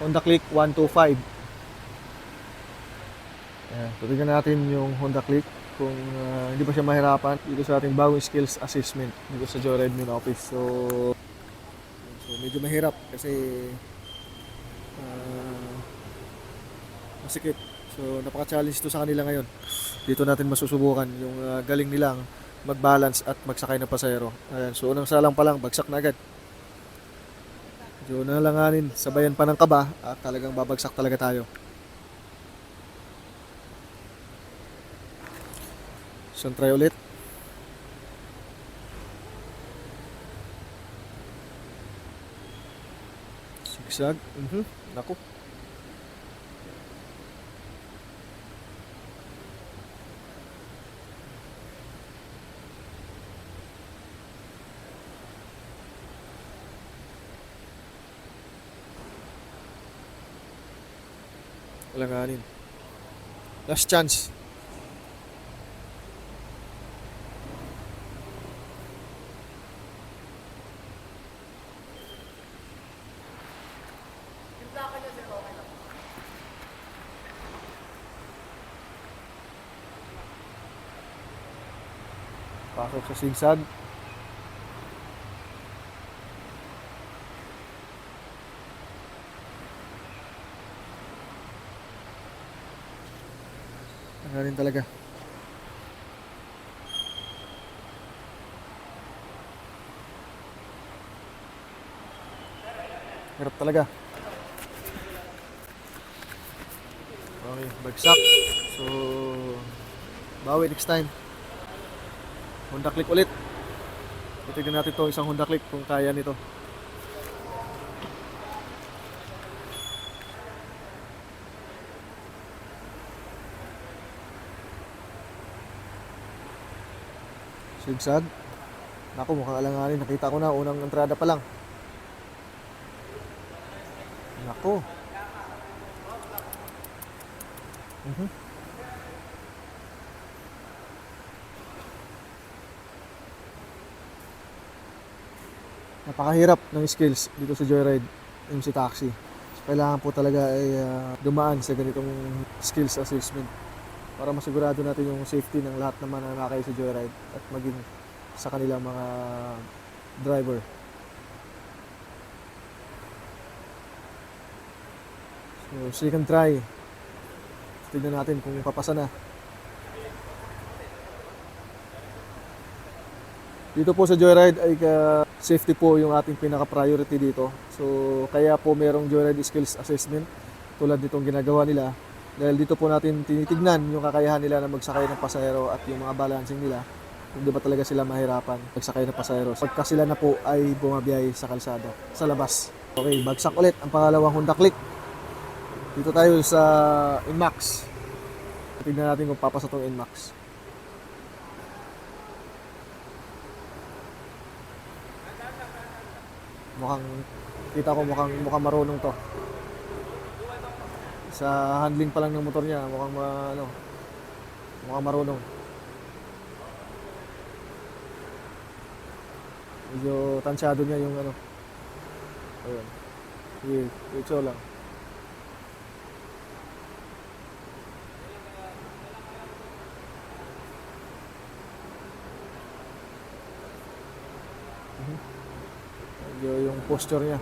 Honda Click 125. Ayan, so tingnan natin yung Honda Click kung ah, hindi pa siya mahirapan dito sa ating bagong skills assessment dito sa Joyride Main Office. So, so medyo mahirap kasi ah, masikip. So napaka-challenge to sa kanila ngayon. Dito natin masusubukan yung ah, galing nilang mag-balance at magsakay ng pasahero. Ayan, so unang salang pa lang, bagsak na agad. So nalanganin, sabayan pa ng kaba at talagang babagsak talaga tayo. Isang try ulit. Sigsag. Mhm. Naku. Alanganin. Last chance. Pasok sa sigsag. Ano rin talaga. Hirap talaga. Okay, bagsak. So, bawi next time. Honda Click ulit. Titignan natin to isang Honda Click kung kaya nito. Sigsag. Naku, mukhang alanganin. Nakita ko na, unang entrada pa lang. Naku. Mhm. Napakahirap ng skills dito sa Joyride MC Taxi. So, kailangan po talaga ay ah, dumaan sa ganitong skills assessment para masigurado natin yung safety ng lahat naman na nakakay sa Joyride at maging sa kanilang mga driver. So, second try. Tignan natin kung papasa na. Dito po sa Joyride ay ka safety po yung ating pinaka-priority dito. So, kaya po merong Joyride Skills Assessment tulad nitong ginagawa nila. Dahil dito po natin tinitignan yung kakayahan nila na magsakay ng pasahero at yung mga balancing nila. Kung di ba talaga sila mahirapan magsakay ng pasahero. Pagka sila na po ay bumabiyay sa kalsada, sa labas. Okay, bagsak ulit ang pangalawang Honda Click. Dito tayo sa Inmax. Tignan natin kung papasa tong Inmax. Mukhang kita ko mukhang mukhang marunong to. Sa handling pa lang ng motor niya, mukhang ma, ano, mukhang marunong. Medyo tansyado niya yung ano. Ayun. Ito lang. Medyo yung posture niya.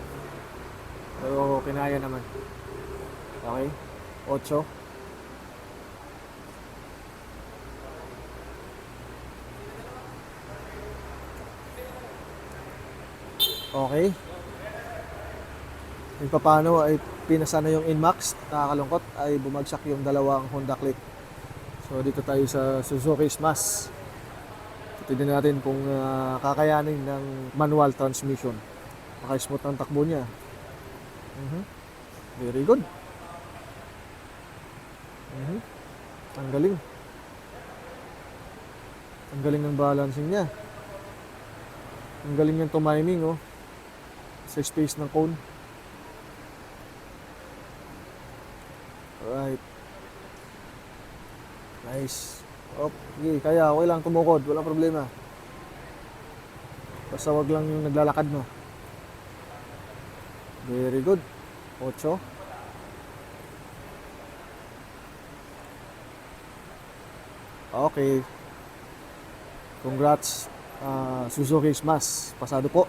Pero kinaya naman. Okay? 8. Okay. Yung papano ay pinasa na yung Inmax, nakakalungkot, ay bumagsak yung dalawang Honda Click. So dito tayo sa Suzuki Smash. Tignan natin kung ah, kakayanin ng manual transmission. Naka-smooth ang takbo niya. Mhm. Very good. Mhm. Ang galing. Ang galing ng balancing niya. Ang galing niyang tumiming, oh. Sa space ng cone. Alright. Nice. Oh, sige, kaya okay lang tumukod, walang problema. Basta wag lang yung naglalakad mo. Very good. 8. Okay. Congrats. ah, Suzuki Smash. Pasado po.